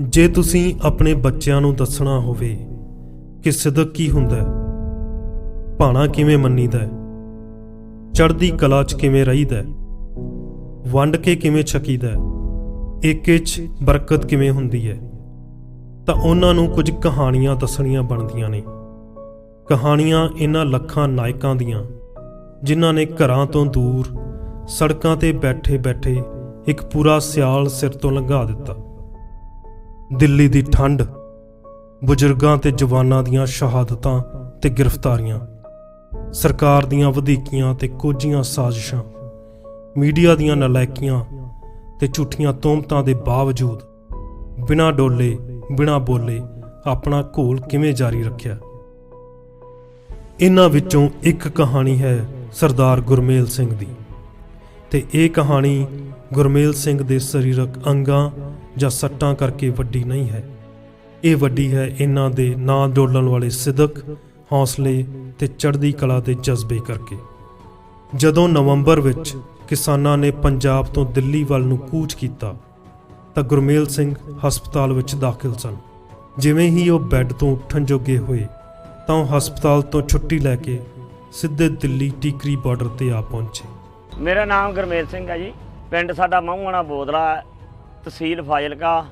ਜੇ ਤੁਸੀਂ ਆਪਣੇ ਬੱਚਿਆਂ ਨੂੰ ਦੱਸਣਾ ਹੋਵੇ ਕਿ ਸਿਦਕ ਕੀ ਹੁੰਦਾ ਹੈ, ਭਾਣਾ ਕਿਵੇਂ ਮੰਨੀਦਾ ਹੈ, ਚੜ੍ਹਦੀ ਕਲਾ 'ਚ ਕਿਵੇਂ ਰਹੀਦਾ ਹੈ, ਵੰਡ ਕੇ ਕਿਵੇਂ ਛਕੀਦਾ ਹੈ, ਏਕੇ 'ਚ ਬਰਕਤ ਕਿਵੇਂ ਹੁੰਦੀ ਹੈ, ਤਾਂ ਉਹਨਾਂ ਨੂੰ ਕੁਝ ਕਹਾਣੀਆਂ ਦੱਸਣੀਆਂ ਬਣਦੀਆਂ ਨੇ। ਕਹਾਣੀਆਂ ਇਹਨਾਂ ਲੱਖਾਂ ਨਾਇਕਾਂ ਦੀਆਂ, ਜਿਨ੍ਹਾਂ ਨੇ ਘਰਾਂ ਤੋਂ ਦੂਰ ਸੜਕਾਂ ਤੇ ਬੈਠੇ-ਬੈਠੇ ਇੱਕ ਪੂਰਾ ਸਿਆਲ ਸਿਰ ਤੋਂ ਲੰਘਾ ਦਿੱਤਾ। ਦਿੱਲੀ ਦੀ ਠੰਡ, ਬਜ਼ੁਰਗਾਂ ਤੇ ਜਵਾਨਾਂ ਦੀਆਂ ਸ਼ਹਾਦਤਾਂ ਤੇ ਗ੍ਰਿਫਤਾਰੀਆਂ, ਸਰਕਾਰ ਦੀਆਂ ਵਧੀਕੀਆਂ ਤੇ ਕੋਝੀਆਂ ਸਾਜ਼ਿਸ਼ਾਂ, ਮੀਡੀਆ ਦੀਆਂ ਨਲਾਇਕੀਆਂ ਤੇ ਝੂਠੀਆਂ ਤੋਮਤਾਂ ਦੇ ਬਾਵਜੂਦ ਬਿਨਾਂ ਡੋਲੇ, ਬਿਨਾਂ ਬੋਲੇ ਆਪਣਾ ਘੋਲ ਕਿਵੇਂ ਜਾਰੀ ਰੱਖਿਆ? ਇਹਨਾਂ ਵਿੱਚੋਂ ਇੱਕ ਕਹਾਣੀ ਹੈ ਸਰਦਾਰ ਗੁਰਮੇਲ ਸਿੰਘ ਦੀ। ਤੇ ਇਹ ਕਹਾਣੀ ਗੁਰਮੇਲ ਸਿੰਘ ਦੇ ਸਰੀਰਕ ਅੰਗਾਂ ਜਾਂ ਸੱਟਾਂ ਕਰਕੇ ਵੱਡੀ ਨਹੀਂ ਹੈ। ਇਹ ਵੱਡੀ ਹੈ ਇਹਨਾਂ ਦੇ ਨਾਂ ਡੋਲਣ ਵਾਲੇ ਸਿਦਕ ਹੌਸਲੇ ਤੇ ਚੜ੍ਹਦੀ ਕਲਾ ਦੇ ਜਜ਼ਬੇ ਕਰਕੇ। ਜਦੋਂ ਨਵੰਬਰ ਵਿੱਚ ਕਿਸਾਨਾਂ ਨੇ ਪੰਜਾਬ ਤੋਂ ਦਿੱਲੀ ਵੱਲ ਨੂੰ ਕੂਚ ਕੀਤਾ, ਤਾਂ ਗੁਰਮੇਲ ਸਿੰਘ ਹਸਪਤਾਲ ਵਿੱਚ ਦਾਖਲ ਸਨ। ਜਿਵੇਂ ਹੀ ਉਹ ਬੈੱਡ ਤੋਂ ਉੱਠਣ ਜੋਗੇ ਹੋਏ, ਤਾਂ ਉਹ ਹਸਪਤਾਲ ਤੋਂ ਛੁੱਟੀ ਲੈ ਕੇ ਸਿੱਧੇ ਦਿੱਲੀ ਟੀਕਰੀ ਬਾਰਡਰ ਤੇ ਆ ਪਹੁੰਚੇ। ਮੇਰਾ ਨਾਮ ਗੁਰਮੇਲ ਸਿੰਘ ਹੈ ਜੀ। ਪਿੰਡ ਸਾਡਾ ਮਹੂਆਣਾ ਬੋਦਲਾ, ਤਹਿਸੀਲ ਫਾਜ਼ਿਲਕਾ,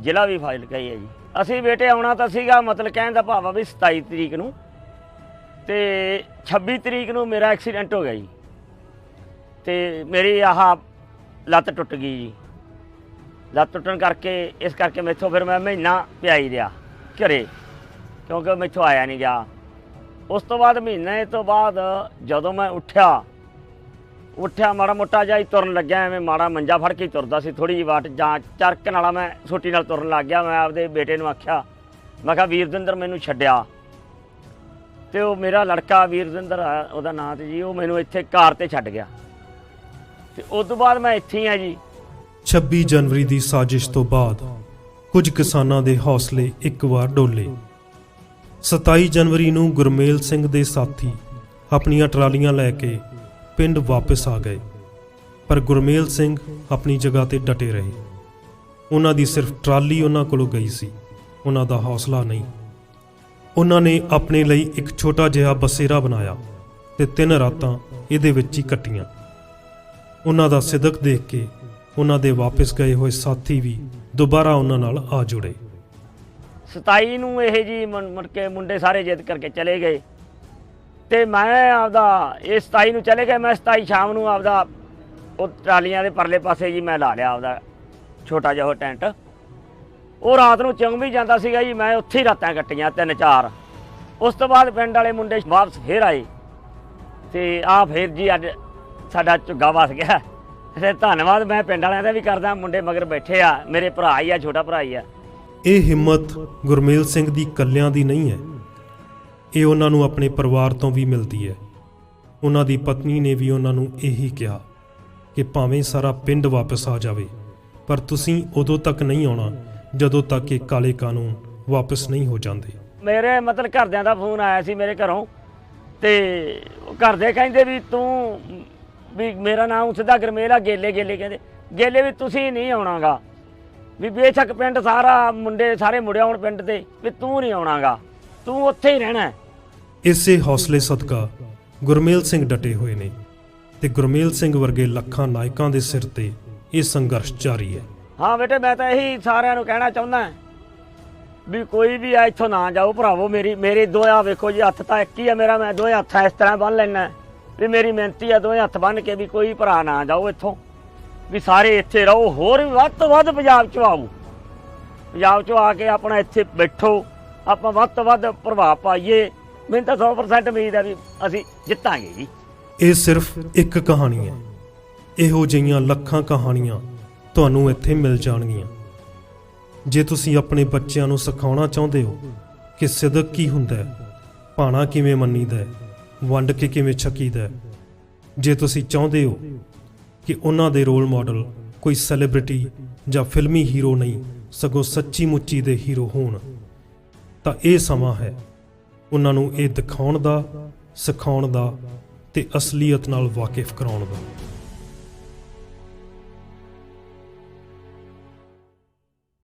ਜ਼ਿਲ੍ਹਾ ਵੀ ਫਾਜ਼ਿਲਕਾ ਹੀ ਹੈ ਜੀ। ਅਸੀਂ ਬੇਟੇ ਆਉਣਾ ਤਾਂ ਸੀਗਾ, ਮਤਲਬ ਕਹਿਣ ਦਾ ਭਾਵ ਆ ਵੀ 27 ਤਰੀਕ ਨੂੰ। ਤੇ 26 ਤਰੀਕ ਨੂੰ ਮੇਰਾ ਐਕਸੀਡੈਂਟ ਹੋ ਗਿਆ ਜੀ। ਤੇ ਮੇਰੀ ਆਹ ਲੱਤ ਟੁੱਟ ਗਈ ਜੀ। ਲੱਤ ਟੁੱਟਣ ਕਰਕੇ, ਇਸ ਕਰਕੇ ਮੈਥੋਂ ਫਿਰ ਮੈਂ ਮਹੀਨਾ ਪਿਆਈ ਰਿਹਾ ਘਰੇ, ਕਿਉਂਕਿ ਮੈਥੋਂ ਆਇਆ ਨਹੀਂ ਗਿਆ। ਉਸ ਤੋਂ ਬਾਅਦ ਮਹੀਨੇ ਤੋਂ ਬਾਅਦ ਜਦੋਂ ਮੈਂ ਉੱਠਿਆ ਉੱਠਿਆ, ਮਾੜਾ ਮੋਟਾ ਜਿਹਾ ਹੀ ਤੁਰਨ ਲੱਗਿਆ, ਐਵੇਂ ਮਾੜਾ ਮੰਜਾ ਫੜ ਕੇ ਹੀ ਤੁਰਦਾ ਸੀ ਥੋੜੀ ਜਿਹੀ ਵਾਟ ਜਾਂ ਚਰਕ ਨਾਲਾ ਮੈਂ ਛੋਟੀ ਨਾਲ ਤੁਰਨ ਲੱਗ ਗਿਆ, ਮੈਂ ਆਪਦੇ ਬੇਟੇ ਨੂੰ ਆਖਿਆ, ਮੈਂ ਕਿਹਾ ਵੀਰਦਿੰਦਰ ਮੈਨੂੰ ਛੱਡਿਆ। ਤੇ ਉਹ ਮੇਰਾ ਲੜਕਾ ਵੀਰਦਿੰਦਰ ਆ ਉਹਦਾ ਨਾਂ ਤੇ ਜੀ, ਉਹ ਮੈਨੂੰ ਇੱਥੇ ਕਾਰ ਤੇ ਛੱਡ ਗਿਆ। ਤੇ ਉਸ ਤੋਂ ਬਾਅਦ ਮੈਂ ਇੱਥੇ ਹੀ ਆ ਜੀ। 26 ਜਨਵਰੀ ਦੀ ਸਾਜ਼ਿਸ਼ ਤੋਂ ਬਾਅਦ ਕੁਝ ਕਿਸਾਨਾਂ ਦੇ ਹੌਸਲੇ ਇੱਕ ਵਾਰ ਡੋਲੇ। 27 ਜਨਵਰੀ ਨੂੰ ਗੁਰਮੇਲ ਸਿੰਘ ਦੇ ਸਾਥੀ ਆਪਣੀਆਂ ਟਰਾਲੀਆਂ ਲੈ ਕੇ ਪਿੰਡ ਵਾਪਸ ਆ ਗਏ, ਪਰ ਗੁਰਮੇਲ ਸਿੰਘ ਆਪਣੀ ਜਗ੍ਹਾ ਤੇ ਡਟੇ ਰਹੇ। ਉਹਨਾਂ ਦੀ ਸਿਰਫ ਟਰਾਲੀ ਉਹਨਾਂ ਕੋਲੋਂ ਗਈ ਸੀ, ਉਹਨਾਂ ਦਾ ਹੌਸਲਾ ਨਹੀਂ। ਉਹਨਾਂ ਨੇ ਆਪਣੇ ਲਈ ਇੱਕ ਛੋਟਾ ਜਿਹਾ ਬਸੇਰਾ ਬਣਾਇਆ ਤੇ ਤਿੰਨ ਰਾਤਾਂ ਇਹਦੇ ਵਿੱਚ ਹੀ ਕੱਟੀਆਂ। ਉਹਨਾਂ ਦਾ ਸਿਦਕ ਦੇਖ ਕੇ ਉਹਨਾਂ ਦੇ ਵਾਪਸ ਗਏ ਹੋਏ ਸਾਥੀ ਵੀ ਦੁਬਾਰਾ ਉਹਨਾਂ ਨਾਲ ਆ ਜੁੜੇ। 27 ਨੂੰ ਇਹ ਜੀ ਮੁੜ ਮੁੜ ਕੇ ਮੁੰਡੇ ਸਾਰੇ ਜਿੱਦ ਕਰਕੇ ਚਲੇ ਗਏ। ਤੇ ਮੈਂ ਆਪਦਾ ਇਹ 27 ਨੂੰ ਚਲੇ ਗਿਆ, ਮੈਂ 27 ਸ਼ਾਮ ਨੂੰ ਆਪਦਾ ਉਹ ਟਰਾਲੀਆਂ ਦੇ ਪਰਲੇ ਪਾਸੇ ਜੀ ਮੈਂ ਲਾ ਲਿਆ ਆਪਦਾ ਛੋਟਾ ਜਿਹਾ ਉਹ ਟੈਂਟ। ਉਹ ਰਾਤ ਨੂੰ ਚੰਗ ਵੀ ਜਾਂਦਾ ਸੀਗਾ ਜੀ, ਮੈਂ ਉੱਥੇ ਹੀ ਰਾਤਾਂ ਕੱਟੀਆਂ ਤਿੰਨ ਚਾਰ। ਉਸ ਤੋਂ ਬਾਅਦ ਪਿੰਡ ਵਾਲੇ ਮੁੰਡੇ ਵਾਪਸ ਫੇਰ ਆਏ। ਤੇ ਆ ਫੇਰ ਜੀ ਅੱਜ ਸਾਡਾ ਝੁੱਗਾ ਵਸ ਗਿਆ। ਤੇ ਧੰਨਵਾਦ, ਮੈਂ ਪਿੰਡ ਵਾਲਿਆਂ ਦਾ ਵੀ ਕਰਦਾ, ਮੁੰਡੇ ਮਗਰ ਬੈਠੇ ਆ, ਮੇਰੇ ਭਰਾ ਹੀ ਆ, ਛੋਟਾ ਭਰਾ ਹੀ ਆ। ਇਹ ਹਿੰਮਤ ਗੁਰਮੇਲ ਸਿੰਘ ਦੀ ਕੱਲਿਆਂ ਦੀ ਨਹੀਂ ਹੈ। ਇਹ ਉਹਨਾਂ ਨੂੰ ਆਪਣੇ ਪਰਿਵਾਰ ਤੋਂ ਵੀ ਮਿਲਦੀ ਹੈ। ਉਹਨਾਂ ਦੀ ਪਤਨੀ ਨੇ ਵੀ ਉਹਨਾਂ ਨੂੰ ਇਹੀ ਕਿਹਾ ਕਿ ਭਾਵੇਂ ਸਾਰਾ ਪਿੰਡ ਵਾਪਸ ਆ ਜਾਵੇ, ਪਰ ਤੁਸੀਂ ਉਦੋਂ ਤੱਕ ਨਹੀਂ ਆਉਣਾ ਜਦੋਂ ਤੱਕ ਇਹ ਕਾਲੇ ਕਾਨੂੰਨ ਵਾਪਸ ਨਹੀਂ ਹੋ ਜਾਂਦੇ। ਮੇਰੇ ਮਤਲਬ ਘਰਦਿਆਂ ਦਾ ਫੋਨ ਆਇਆ ਸੀ ਮੇਰੇ ਘਰੋਂ ਤੇ ਉਹ ਕਹਿੰਦੇ ਵੀ ਤੂੰ ਵੀ ਮੇਰਾ ਨਾਮ ਸਿੱਧਾ ਗਰਮੇਲ ਆ, ਗੇਲੇ ਗੇਲੇ ਕਹਿੰਦੇ, ਗੇਲੇ ਵੀ ਤੁਸੀਂ ਨਹੀਂ ਆਉਣਾਗਾ। ਵੀ ਬੇਸ਼ੱਕ ਪਿੰਡ ਸਾਰਾ ਮੁੰਡੇ ਸਾਰੇ ਮੁੜਿਆ ਹੁਣ ਪਿੰਡ ਤੇ, ਵੀ ਤੂੰ ਨਹੀਂ ਆਉਣਾਗਾ। ਤੂੰ ਉੱਥੇ ਹੀ ਰਹਿਣਾ ਹੈ। ਇਸੇ ਹੌਸਲੇ ਸਦਕਾ ਗੁਰਮੇਲ ਸਿੰਘ ਡਟੇ ਹੋਏ ਨੇ ਤੇ ਗੁਰਮੇਲ ਸਿੰਘ ਵਰਗੇ ਲੱਖਾਂ ਨਾਇਕਾਂ ਦੇ ਸਿਰ ਤੇ ਇਹ ਸੰਘਰਸ਼ ਜਾਰੀ ਹੈ। ਹਾਂ ਬੇਟੇ ਮੈਂ ਤਾਂ ਇਹੀ ਸਾਰਿਆਂ ਨੂੰ ਕਹਿਣਾ ਚਾਹੁੰਦਾ ਵੀ ਕੋਈ ਵੀ ਆ ਇੱਥੋਂ ਨਾ ਜਾਓ ਭਰਾਵੋ ਮੇਰੀ ਮੇਰੇ ਦੋਇਆ ਵੇਖੋ ਜੀ ਹੱਥ ਤਾਂ ਇੱਕ ਹੀ ਆ ਮੇਰਾ ਮੈਂ ਦੋਏ ਹੱਥ ਇਸ ਤਰ੍ਹਾਂ ਬੰਨ ਲੈਣਾ ਵੀ ਮੇਰੀ ਮਿਹਨਤੀ ਆ ਦੋਏ ਹੱਥ ਬੰਨ ਕੇ ਵੀ ਕੋਈ ਭਰਾ ਨਾ ਜਾਓ ਇੱਥੋਂ। ਵੀ ਸਾਰੇ ਇੱਥੇ ਰਹੋ ਹੋਰ ਵੀ ਵੱਧ ਤੋਂ ਵੱਧ ਪੰਜਾਬ ਚ ਆਓ। ਪੰਜਾਬ ਚ ਆ ਕੇ ਆਪਣਾ ਇੱਥੇ ਬੈਠੋ ਆਪਾਂ ਵੱਧ ਤੋਂ ਵੱਧ ਪ੍ਰਭਾਵ ਪਾਈਏ। ਮੈਨੂੰ ਤਾਂ 100% ਉਮੀਦ ਹੈ ਵੀ ਅਸੀਂ ਜਿੱਤਾਂਗੇ ਜੀ। ਇਹ ਸਿਰਫ ਇੱਕ ਕਹਾਣੀ ਹੈ। ਇਹੋ ਜਿਹੀਆਂ ਲੱਖਾਂ ਕਹਾਣੀਆਂ ਤੁਹਾਨੂੰ ਇੱਥੇ ਮਿਲ ਜਾਣਗੀਆਂ। ਜੇ ਤੁਸੀਂ ਆਪਣੇ ਬੱਚਿਆਂ ਨੂੰ ਸਿਖਾਉਣਾ ਚਾਹੁੰਦੇ ਹੋ ਕਿ ਸਿਦਕ ਕੀ ਹੁੰਦਾ ਹੈ, ਭਾਣਾ ਕਿਵੇਂ ਮੰਨੀਦਾ ਹੈ, ਵੰਡ ਕੇ ਕਿਵੇਂ ਛਕੀਦਾ ਹੈ, ਜੇ ਤੁਸੀਂ ਚਾਹੁੰਦੇ ਹੋ ਕਿ ਉਹਨਾਂ ਦੇ ਰੋਲ ਮਾਡਲ ਕੋਈ ਸੈਲੀਬ੍ਰਿਟੀ ਜਾਂ ਫਿਲਮੀ ਹੀਰੋ ਨਹੀਂ, ਸਗੋਂ ਸੱਚੀ ਮੁੱਚੀ ਦੇ ਹੀਰੋ ਹੋਣ ਤਾਂ ਇਹ ਸਮਾਂ ਹੈ ਉਹਨਾਂ ਨੂੰ ਇਹ ਦਿਖਾਉਣ ਦਾ, ਸਿਖਾਉਣ ਦਾ ਤੇ ਅਸਲੀਅਤ ਨਾਲ ਵਾਕਿਫ ਕਰਾਉਣ ਦਾ।